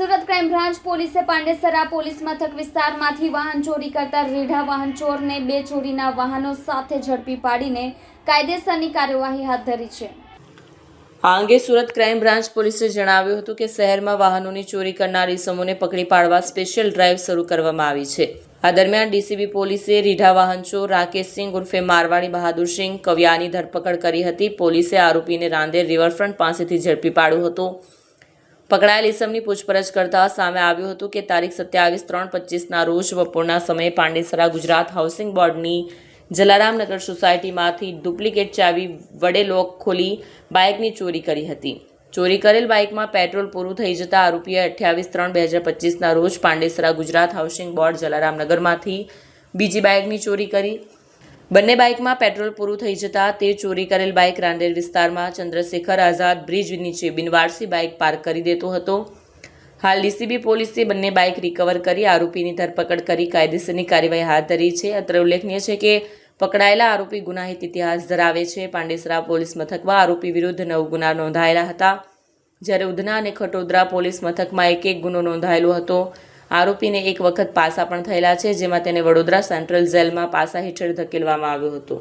Crime branch પોલીસે Pandesara police મથક વિસ્તારમાંથી વાહન ચોરી કરતા રીઢા વાહન ચોરને બે ચોરીના વાહનો સાથે ઝડપી પાડીને કાયદેસરની કાર્યવાહી હાથ ધરી છે. આ અંગે સુરત ક્રાઇમ બ્રાન્ચ પોલીસે જણાવ્યું હતું કે શહેરમાં વાહનોની ચોરી કરનાર ઇસમોને પકડી પાડવા સ્પેશિયલ ડ્રાઈવ શરૂ કરવામાં આવી છે. આ દરમિયાન ડીસીબી પોલીસે રીઢા વાહન ચોર રાકેશસિંહ ઉર્ફે મારવાડી બહાદુરસિંહ કવિયાની ધરપકડ કરી હતી. પોલીસે આરોપીને રાંદેર રિવરફ્રન્ટ પાસેથી ઝડપી પાડ્યો હતો. પકડાયેલ ઇસમની પૂછપરછ કરતા સામે આવ્યું હતું કે તારીખ સત્યાવીસ ત્રણ પચીસના રોજ બપોરના સમયે પાંડેસરા ગુજરાત હાઉસિંગ બોર્ડની જલારામનગર સોસાયટીમાંથી ડુપ્લિકેટ ચાવી વડે લોક ખોલી બાઇકની ચોરી કરી હતી. ચોરી કરેલ બાઇકમાં પેટ્રોલ પૂરું થઈ જતાં આરોપીએ અઠ્યાવીસ ત્રણ બે હજાર પચીસના રોજ પાંડેસરા ગુજરાત હાઉસિંગ બોર્ડ જલારામનગરમાંથી બીજી બાઇકની ચોરી કરી. બંને બાઇકમાં પેટ્રોલ પૂરું થઈ જતાં તે ચોરી કરેલ બાઇક રાંદેર વિસ્તારમાં ચંદ્રશેખર આઝાદ બ્રિજ નીચે બિનવારસી બાઇક પાર્ક કરી દેતો હતો. હાલ ડીસીબી પોલીસે બંને બાઇક રિકવર કરી આરોપીની ધરપકડ કરી કાયદેસરની કાર્યવાહી હાથ ધરી છે. અત્રે ઉલ્લેખનીય છે કે પકડાયેલા આરોપી ગુનાહિત ઇતિહાસ ધરાવે છે. પાંડેસરા પોલીસ મથકમાં આરોપી વિરુદ્ધ નવ ગુના નોંધાયેલા હતા. જ્યારે ઉધના અને ખટોદરા પોલીસ મથકમાં એક એક ગુનો નોંધાયેલો હતો. આરોપીને એક વખત પાસા પણ થયેલા છે, જેમાં તેને વડોદરા સેન્ટ્રલ જેલમાં પાસા હેઠળ ધકેલવામાં આવ્યો હતો.